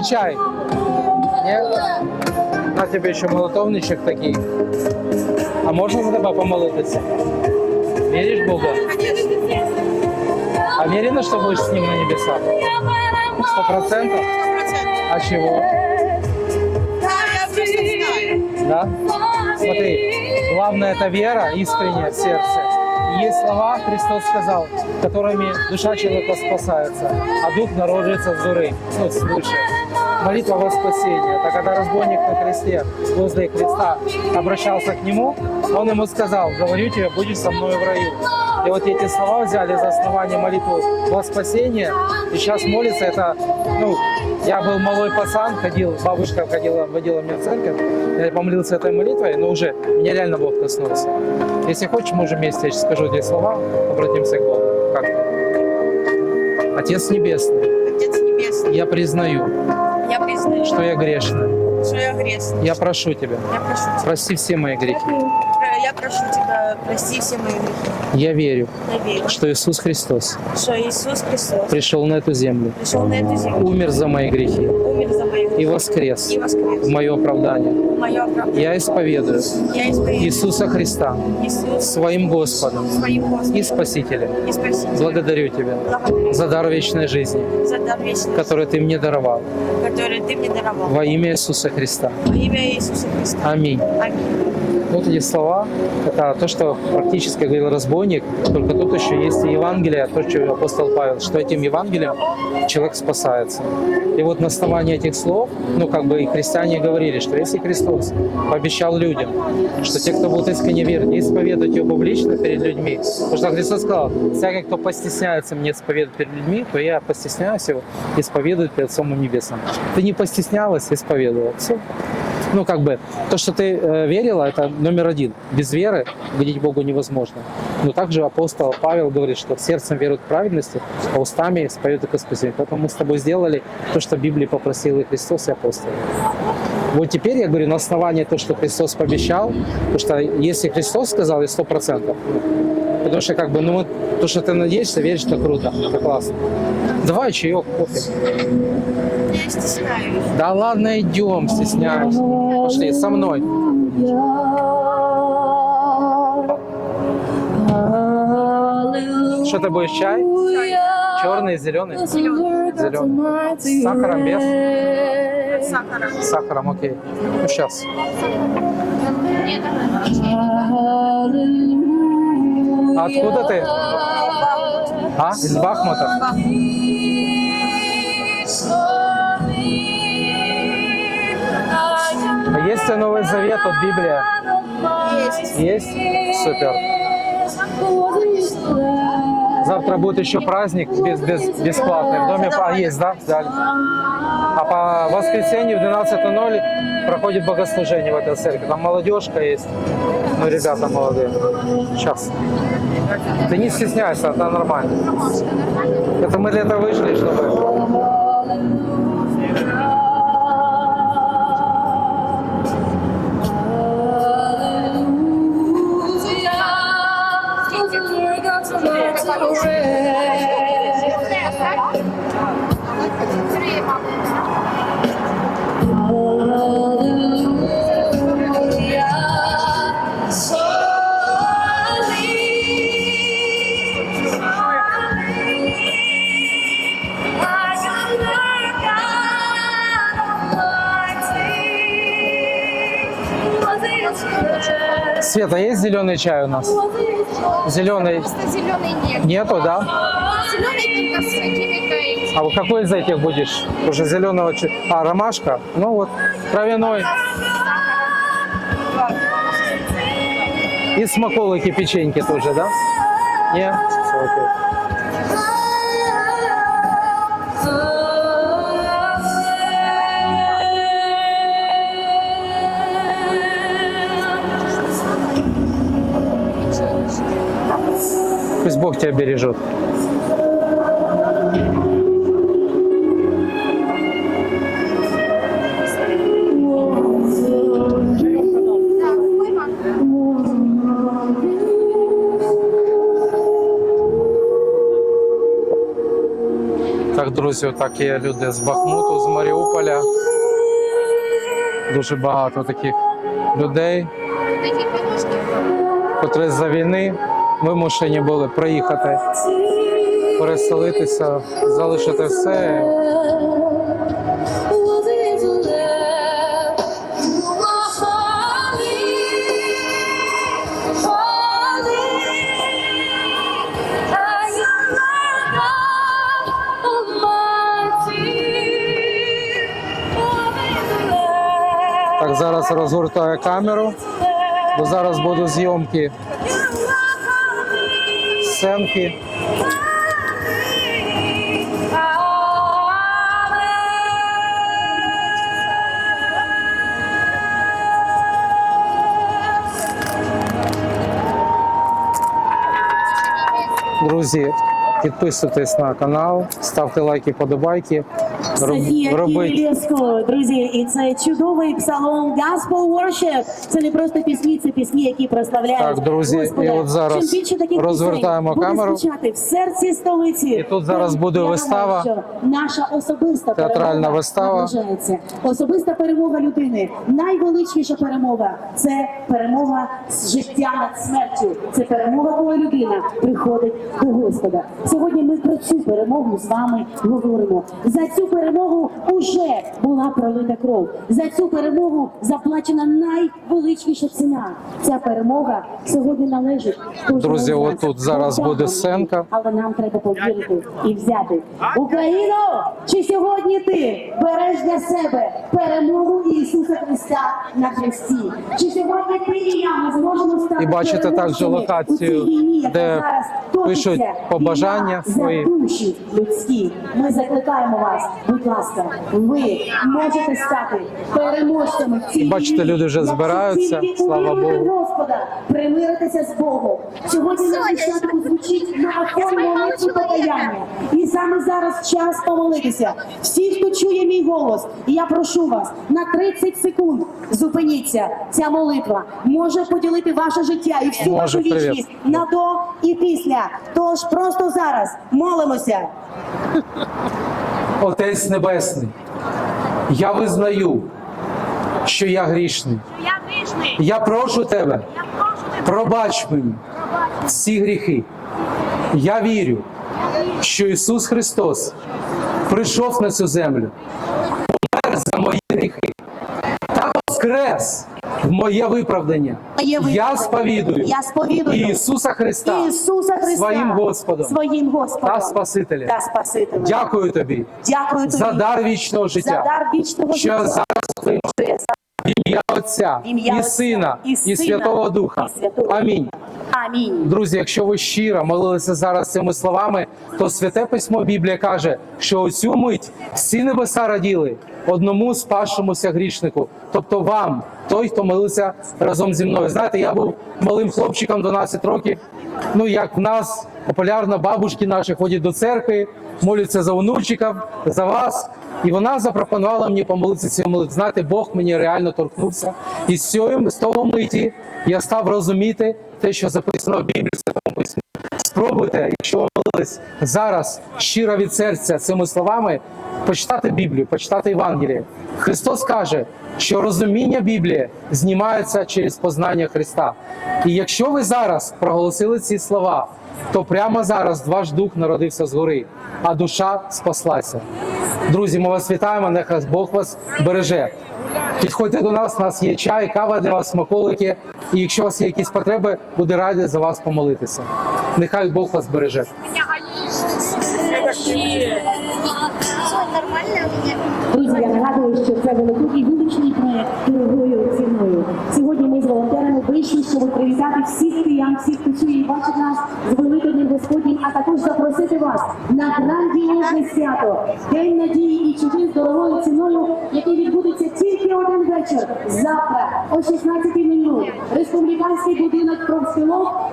Хотите чай? Нет? На тебе еще молотовничек такий. А можна за тебе помолитися? Веришь в Бога? А уверена, что будешь с ним на небесах? Сто процентов? А чего? Да? Смотри, главное это вера, искренняя в сердце. И Есть слова, Христос сказал, которыми душа человека спасается, а дух народжается с дуры, ну, свыше. Молитва во спасение. Это когда разбойник на кресте возле креста обращался к нему, он ему сказал, говорю тебе, будешь со мной в раю. И вот эти слова взяли за основание молитву во спасение, и сейчас молится это, ну, я был малой пацан, ходил, бабушка ходила, водила меня в церковь, я помолился этой молитвой, но уже меня реально Бог коснулся. Если хочешь, можем вместе, я сейчас скажу эти слова, обратимся к Богу. Как? Отец Небесный, Отец Небесный, я признаю, я что я грешна. что я грешный. Я прошу Тебя, Я прошу тебя, прости все мои грехи. я прошу тебя, прости все мои грехи. Я верю, Я верю, что Иисус Христос что Иисус Христос пришел на эту землю, пришел на эту землю, умер за мои грехи умер за мои и воскрес и в воскрес. мое оправдание. Мое оправдание. Я исповедую Я исповедую Иисуса Христа Иисус своим Господом своим Господом и Спасителем. и Спасителем. Благодарю Тебя Благодарю за дар вечной жизни, за дар вечности, который Ты мне даровал. который ты мне даровал. Во имя Иисуса Христа. Во имя Иисуса Христа. Аминь. Аминь. Вот эти слова, это то, что практически говорил разбойник, только тут еще есть и Евангелие, то, что апостол Павел, что этим Евангелием человек спасается. И вот на основании этих слов, ну, как бы и христиане говорили, что если Христос пообещал людям, что те, кто будут искренне верить, исповедовать его публично перед людьми, потому что Христос сказал, всякий, кто постесняется мне исповедовать перед людьми, то я постесняюсь его исповедовать перед Отцом Небесным. Ты не постеснялась, исповедовала. Все. Ну, как бы, то, что ты э, верила, это номер один. Без веры угодить Богу невозможно. Но также апостол Павел говорит, что сердцем веруют к праведности, а устами споют к спасению. Поэтому мы с тобой сделали то, что Библии попросил и Христос, и апостол. Вот теперь я говорю на основании того, что Христос пообещал, потому что если Христос сказал, и сто процентов, потому что как бы, ну вот то, что ты надеешься, веришь, это круто, это классно. Давай чаек, кофе. Я стесняюсь. Да ладно, идем, стесняюсь. Пошли со мной. Что ты будешь, чай? Черный, зеленый? Зеленый. С сахаром, без? Сахара. С сахаром, окей. Ну, сейчас. А откуда ты? А, из Бахмута? А есть ли Новый Завет от Библия? Есть. Есть? Супер. Завтра будет еще праздник без, без, бесплатный. В доме а, есть, да? Взяли. А по воскресенью в 12.00 проходит богослужение в этой церкви. Там молодежка есть. Ну, ребята молодые. Сейчас. Ты не стесняйся, это нормально. Это мы для этого вышли, чтобы... Света, есть зеленый чай у нас? Зеленый Просто зеленый нет. нету, да? Зеленый только с какими-то А вот какой из этих будешь? Уже зеленого чая. А, ромашка? Ну вот, травяной. И смаколики, печеньки тоже, да? Нет? Окей. Бог тебя бережет. Так, Друзі, так є люди з Бахмуту, з Маріуполя. Дуже багато таких людей, котрі за війни вимушені були приїхати, переселитися, залишити все. Так зараз розгортаю камеру, бо зараз будуть зйомки сценки. Друзі, підписуйтесь на канал, ставте лайки, подобайки. Софія Київського, друзі, і це чудовий псалом Gospel Worship. Це не просто пісні, це пісні, які прославляють Так, друзі, Господа. і от зараз Чим більше таких розвертаємо пісень камеру. буде звучати в серці столиці. І тут зараз буде я думаю, вистава. що наша особиста Театральна перемога вистава. наближається. Особиста перемога людини. Найвеличніша перемога це перемога з життя над смертю. Це перемога, коли людина приходить до Господа. Сьогодні ми про цю перемогу з вами говоримо. За цю перемогу уже була пролита кров. За цю перемогу заплачена найвеличніша ціна. Ця перемога сьогодні належить. Друзі, отут зараз буде сценка. Але нам треба повірити і взяти. Україно, чи сьогодні ти береш для себе перемогу Ісуса Христа на хресті? Чи сьогодні ти і я ми зможемо стати І бачите також переможцями локацію, війні, де пишуть побажання свої. душі людські. Ми закликаємо вас, будь ласка, ви можете стати переможцями в цій бачите, люди вже Якщо збираються, тільки слава Богу. Господа, примиритися з Богом. Сьогодні на початку звучить марафон молитви покаяння. І саме зараз час помолитися. Всі, хто чує мій голос, я прошу вас на 30 секунд зупиніться. Ця молитва може поділити ваше життя і всю Може, вашу привіт. вічність на до і після. Тож просто зараз молимося. Отець Небесний, я визнаю, що я грішний. Я прошу тебе, пробач мені всі гріхи. Я вірю, що Ісус Христос прийшов на цю землю, помер за мої гріхи та воскрес моє виправдання. Моє Я сповідую Я сповідую Ісуса Христа Ісуса Христа своїм Господом своїм Господом та Спасителем. та Спасителем. Дякую тобі Дякую тобі за дар вічного за життя, дар вічного що життя. зараз Що в ім'я Отця і Сина і Святого Духа. Амінь. Амінь. Друзі, якщо ви щиро молилися зараз цими словами, то святе письмо Біблія каже, що у цю мить всі небеса раділи одному спасшомуся грішнику, тобто вам, той, хто молився разом зі мною. Знаєте, я був малим хлопчиком 12 років. Ну як в нас популярно, бабушки наші ходять до церкви, моляться за онучиків, за вас. І вона запропонувала мені помолитися молитву. Знаєте, Бог мені реально торкнувся. І з цього з того миті я став розуміти те, що записано в Біблії. Спробуйте, якщо молились зараз щиро від серця цими словами, почитати Біблію, почитати Євангеліє. Христос каже, що розуміння Біблії знімається через познання Христа. І якщо ви зараз проголосили ці слова, то прямо зараз ваш дух народився згори, а душа спаслася. Друзі, ми вас вітаємо, нехай Бог вас береже. Підходьте до нас, у нас є чай, кава для вас, смаколики. І якщо у вас є якісь потреби, буде раді за вас помолитися. Нехай Бог вас береже. Друзі, я нагадую, що це великий вуличний проект дорогою ціною. Сьогодні ми з волонтерами вийшли, щоб привітати всіх киян, всіх, хто чує і бачить нас з Великоднем Господнім, а також запросити вас на грандіозне свято, День надії і чудес дорогою ціною, який відбудеться тільки один вечір. Завтра о 16.00. Республіканський будинок профспілок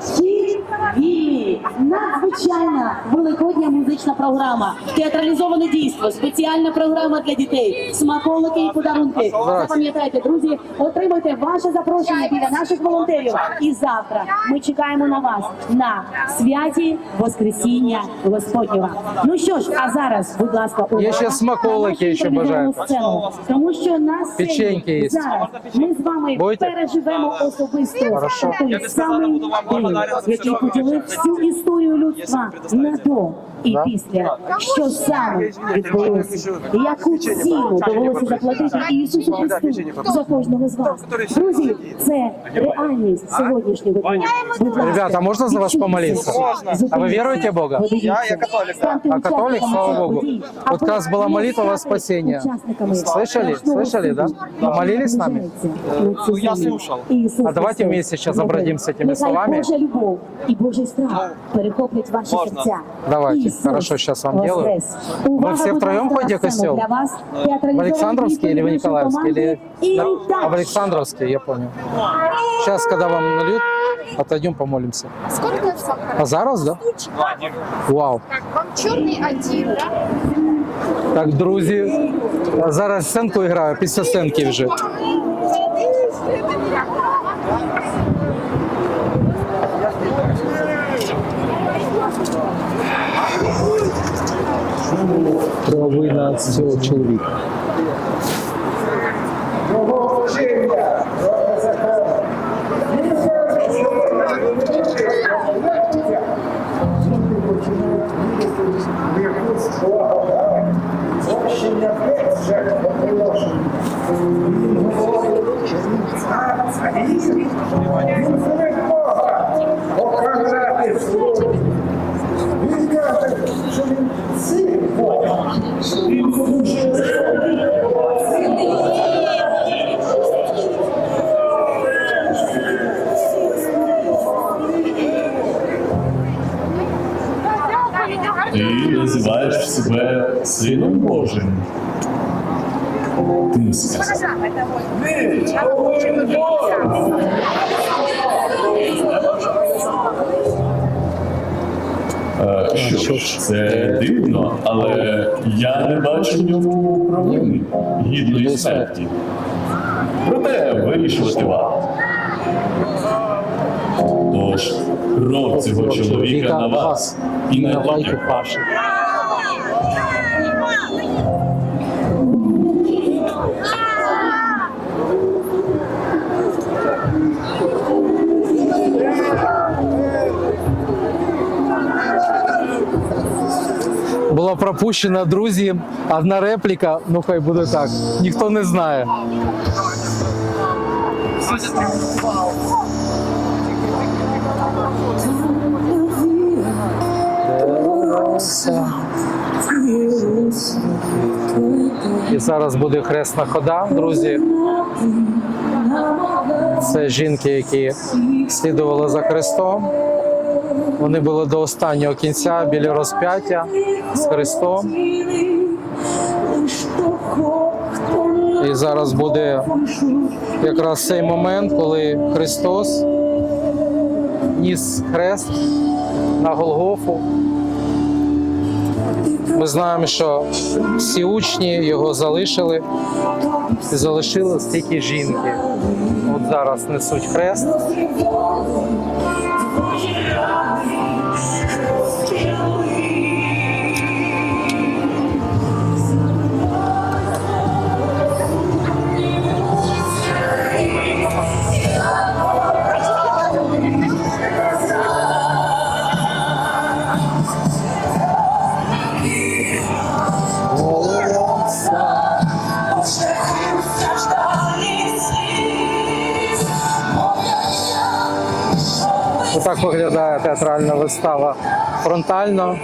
«Вхід вільний. Друзі, надзвичайна великодня музична програма, театралізоване дійство, спеціальна програма для дітей, смаколики і подарунки. Запам'ятайте, друзі, отримуйте ваше запрошення біля наших волонтерів. І завтра ми чекаємо на вас на святі Воскресіння Господнього. Ну що ж, а зараз, будь ласка, увага Є ще смаколики, що імпровізовану сцену. тому що на сцені Печеньки є. зараз ми з вами Будете? переживемо особисто той самий день, який поділив всю історію людства на до і Да. після. Що саме відбулося? Яку ціну довелося заплатити Ісусу Христу за кожного з вас? Друзі, це реальність сьогоднішнього дня. Будь ласка, Ребята, можно за вас відчуйте помолиться? це. А вы Зупиніться. веруете в Бога? Подивіться. Я- я католик, да. Станьте А католик, учасниками слава цих Богу. подій. Вот как раз Або была молитва стати Воскресения. учасниками Слышали? страшного Слышали, да? суду, Молились с нами? наближається на цю Я землю. слушал. Ісус А давайте Христос. вместе сейчас Любов. обратимся этими Нехай словами. Божа любов і Божий страх перехоплять ваші Можно. серця. Давайте, Ісус хорошо, щас вам делаю. воскрес. Вы Увага, все будь втроем ласка, ходите на в костел? сцену Для вас В театралізований Александровский или в відповідь Николаевский? нашої Или... команди. І на- А в так. Александровский, я понял. Сейчас, когда вам нальют, отойдем помолимся. Сколько сахара? А зараз, да? Вау. Вам черный один, да? Так, друзі, зараз сценку граю, після сценки вже. Провина цього чоловіка. Прощення вже Що ж, це дивно, але я не бачу в ньому провини гідної смерті. Проте вирішувати вам. Тож кров цього чоловіка на вас і на дітях ваших. Була пропущена, друзі, одна репліка, ну хай буде так. Ніхто не знає. І зараз буде хресна хода, друзі. Це жінки, які слідували за Христом. Вони були до останнього кінця біля розп'яття з Христом. І зараз буде якраз цей момент, коли Христос ніс хрест на Голгофу. Ми знаємо, що всі учні його залишили і залишили тільки жінки. От зараз несуть хрест. Отак виглядає театральна вистава фронтально.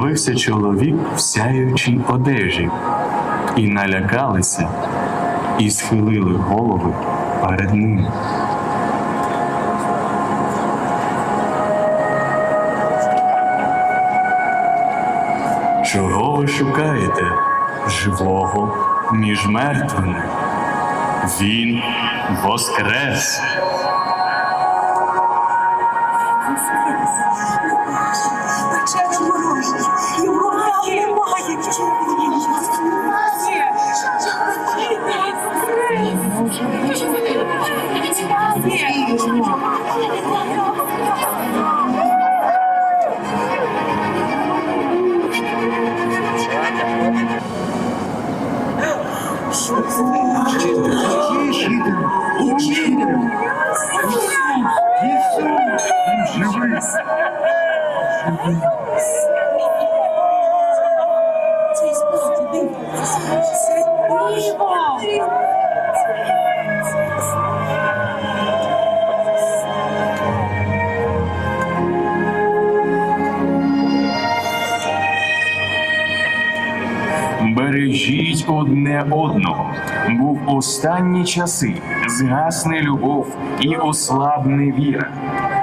З'явився чоловік в сяючій одежі, і налякалися, і схилили голови перед ним. Чого ви шукаєте живого між мертвими? Він воскрес. Бережіть останні часи згасне любов і ослабне віра.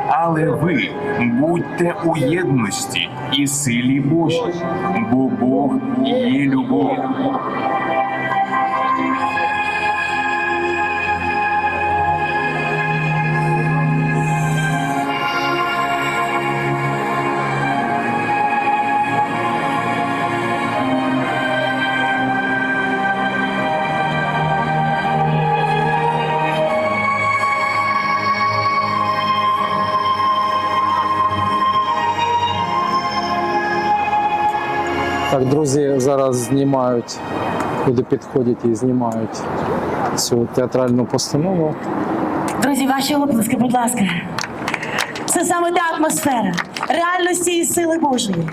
Але ви будьте у єдності і силі Божій, бо Бог є любов. Зараз знімають, люди підходять і знімають цю театральну постанову. Друзі, ваші оплески, будь ласка. Це саме та атмосфера реальності і сили Божої.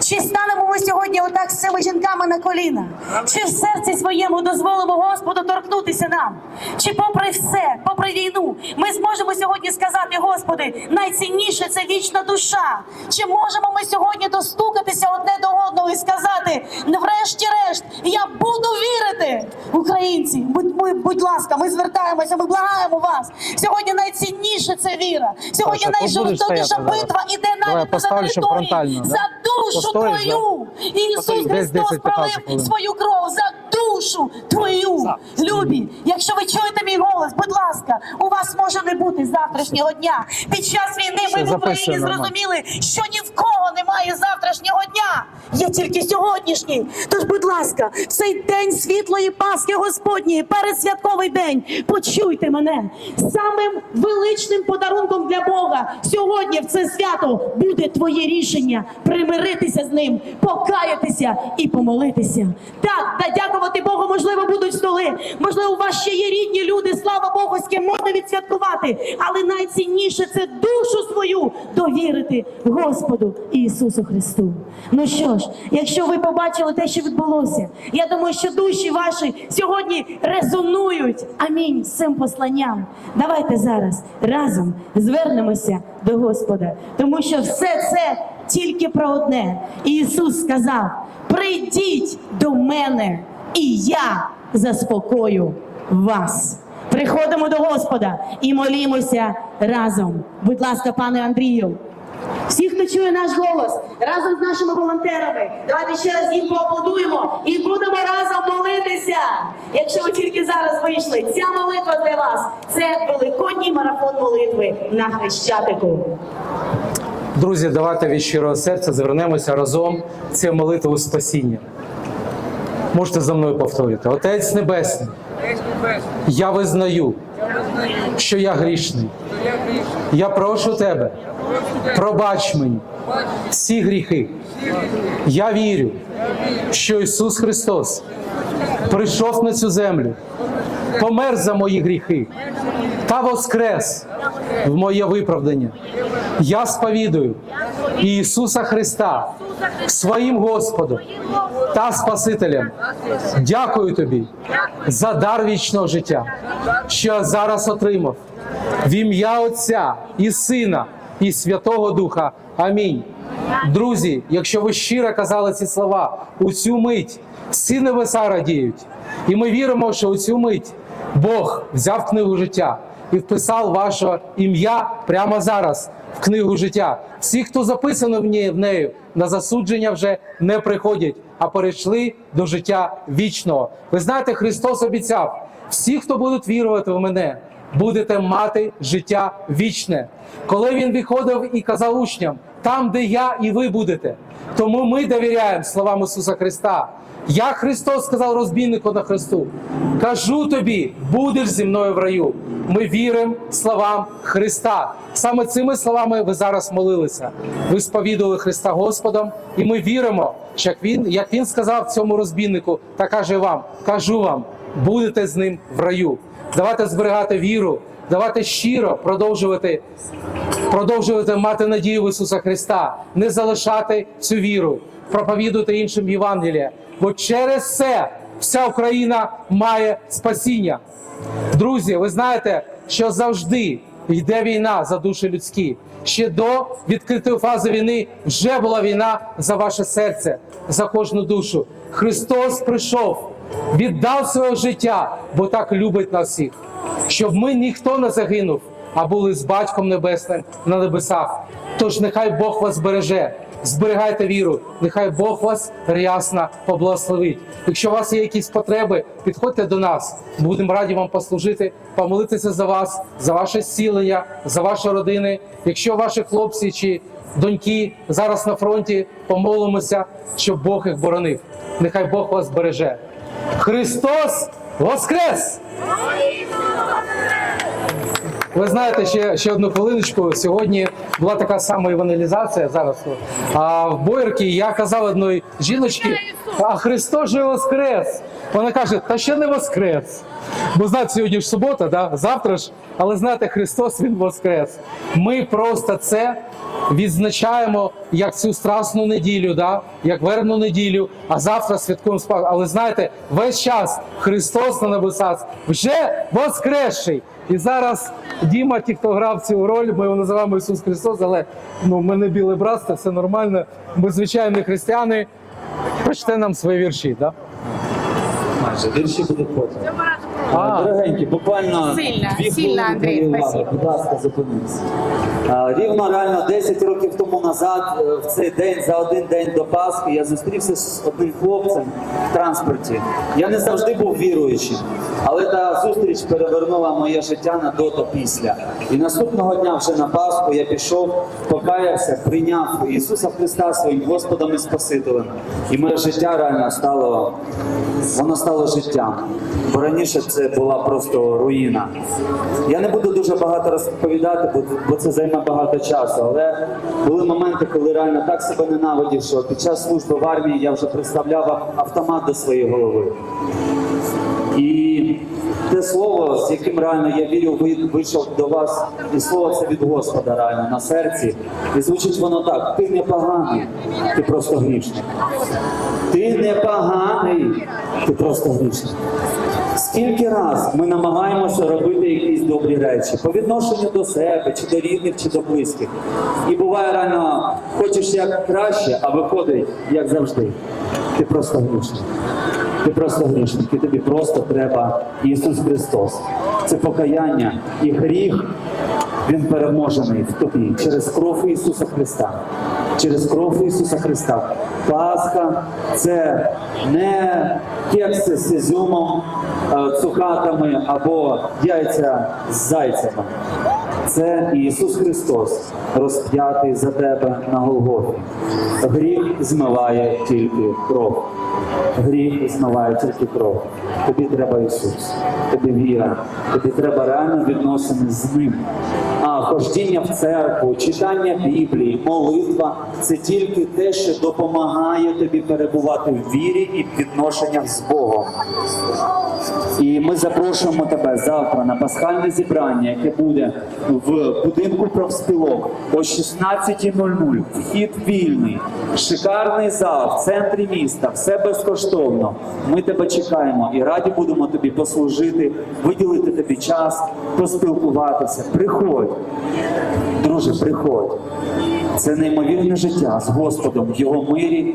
Чи станемо ми сьогодні отак з цими жінками на коліна? Чи в серці своєму дозволимо Господу торкнутися нам? Чи попри все, попри війну, ми зможемо сьогодні сказати, Господи, найцінніше це вічна душа? Чи можемо ми сьогодні достукатися одне до одного і сказати, «Ну, врешті-решт, я буду вірити, українці? Будь, ми, будь ласка, ми звертаємося, ми благаємо вас. Сьогодні найцінніше це віра. Сьогодні найжорстокіша битва іде навіть на території за душу твою. Ісус Христос пролив свою кров за душу твою. Любі, якщо ви чуєте мій голос, будь ласка, у вас може не бути завтрашнього дня. Під час війни ми в Україні зрозуміли, що ні в кого немає завтрашнього дня. Є тільки сьогоднішній. Тож, будь ласка, в цей день світлої Пасхи Господньої, передсвятковий день, почуйте мене. Самим величним подарунком для Бога сьогодні в це свято буде твоє рішення примиритися з ним, покаятися і помолитися. Так, та дякувати Богу, можливо, будуть столи. Можливо, у вас ще є рідні люди, слава Богу, з ким можна відсвяткувати. Але найцінніше це душу свою довірити Господу Ісусу Христу. Ну що ж, якщо ви побачили те, що відбулося, я думаю, що душі ваші сьогодні резонують. Амінь з цим посланням. Давайте зараз разом звернемося до Господа, тому що все це тільки про одне. Ісус сказав: прийдіть до мене, і я заспокою вас. Приходимо до Господа і молімося разом. Будь ласка, пане Андрію. Всі, хто чує наш голос, разом з нашими волонтерами, давайте ще раз їм поаплодуємо і будемо разом молитися. Якщо ви тільки зараз вийшли, ця молитва для вас це великодній марафон молитви на Хрещатику. Друзі, давайте від щирого серця звернемося разом в цю молитву спасіння. Можете за мною повторити. Отець Небесний, я визнаю, що я грішний. Я прошу тебе, пробач мені всі гріхи. Я вірю, що Ісус Христос прийшов на цю землю, помер за мої гріхи та воскрес в моє виправдання. Я сповідую Ісуса Христа своїм Господом та Спасителем. Дякую тобі за дар вічного життя, що я зараз отримав в ім'я Отця і Сина і Святого Духа. Амінь. Друзі, якщо ви щиро казали ці слова, у цю мить всі небеса радіють. І ми віримо, що у цю мить Бог взяв книгу життя і вписав ваше ім'я прямо зараз в книгу життя. Всі, хто записано в ній- в нею, на засудження вже не приходять, а перейшли до життя вічного. Ви знаєте, Христос обіцяв: всі, хто будуть вірувати в мене, будете мати життя вічне. Коли він виходив і казав учням, там, де я і ви будете. Тому ми довіряємо словам Ісуса Христа. Як Христос сказав розбійнику на Христу, кажу тобі, будеш зі мною в раю. Ми віримо словам Христа. Саме цими словами ви зараз молилися. Ви сповідували Христа Господом, і ми віримо, що як він, як він сказав цьому розбійнику, та каже вам: кажу вам, будете з ним в раю. Давайте зберігати віру, давайте щиро продовжувати продовжувати мати надію в Ісуса Христа, не залишати цю віру, проповідувати іншим Євангелія. Бо через це вся Україна має спасіння. Друзі, ви знаєте, що завжди йде війна за душі людські. Ще до відкритої фази війни вже була війна за ваше серце, за кожну душу. Христос прийшов, віддав своє життя, бо так любить нас всіх, щоб ми ніхто не загинув, а були з Батьком Небесним на небесах. Тож нехай Бог вас береже, зберігайте віру, нехай Бог вас рясно поблагословить. Якщо у вас є якісь потреби, підходьте до нас. Будемо раді вам послужити, помолитися за вас, за ваше зцілення, за ваші родини. Якщо ваші хлопці чи доньки зараз на фронті, помолимося, щоб Бог їх боронив. Нехай Бог вас береже. Христос Воскрес! Ви знаєте, ще, ще одну хвилиночку. Сьогодні була така сама евангелізація зараз. А в бойерки я казав одної жіночки, а Христос же Воскрес. Вона каже, та ще не Воскрес. Бо знаєте, сьогодні ж субота, да? завтра ж, але знаєте, Христос Він Воскрес. Ми просто це відзначаємо як цю страсну неділю, да? як вербну неділю, а завтра святкуємо спас. Але знаєте, весь час Христос на небесах вже воскресший. І зараз Діма, ті, хто грав цю роль, ми його називаємо Ісус Христос, але ну, ми не біле братство, все нормально. Ми звичайні християни. Прочте нам свої вірші, да? Майже вірші буде потім. А. Дорогенькі, буквально Сильно, дві сильно, хвилини Андрій, спасибо. Будь ласка, зупиніться. А, Рівно реально 10 років тому назад, е, в цей день, за один день до Пасхи, я зустрівся з одним хлопцем в транспорті. Я не завжди був віруючим, але та зустріч перевернула моє життя на до та після. І наступного дня, вже на Пасху, я пішов, покаявся, прийняв Ісуса Христа своїм Господом і Спасителем. І моє життя реально стало воно стало життям. Бо раніше це була просто руїна. Я не буду дуже багато розповідати, бо, це займе багато часу. Але були моменти, коли реально так себе ненавидів, що під час служби в армії я вже представляв автомат до своєї голови. І те слово, з яким реально я вірю, вийшов до вас, і слово це від Господа реально на серці. І звучить воно так: ти не поганий, ти просто грішник. Ти не ти просто грішник. Скільки раз ми намагаємося робити якісь добрі речі по відношенню до себе, чи до рідних, чи до близьких. І буває реально, хочеш як краще, а виходить як завжди. Ти просто грішник. Ти просто грішник, і тобі просто треба Ісус Христос. Це покаяння і гріх. Він переможений в тобі через кров Ісуса Христа. Через кров Ісуса Христа. Пасха це не кекси з ізюмом, е, цукатами або яйця з зайцями. Це Ісус Христос, розп'ятий за тебе на Голгофі. Гріх змиває тільки кров. Гріх змиває тільки кров. Тобі треба Ісус, тобі віра, тобі треба реально відносини з Ним. А ходіння в церкву, читання Біблії, молитва це тільки те, що допомагає тобі перебувати в вірі і в відношеннях з Богом. І ми запрошуємо тебе завтра на пасхальне зібрання, яке буде в будинку профспілок о 16.00. Вхід вільний, шикарний зал в центрі міста, все безкоштовно. Ми тебе чекаємо і раді будемо тобі послужити, виділити тобі час, поспілкуватися. Приходь, друже, приходь. Це неймовірне життя з Господом в його мирі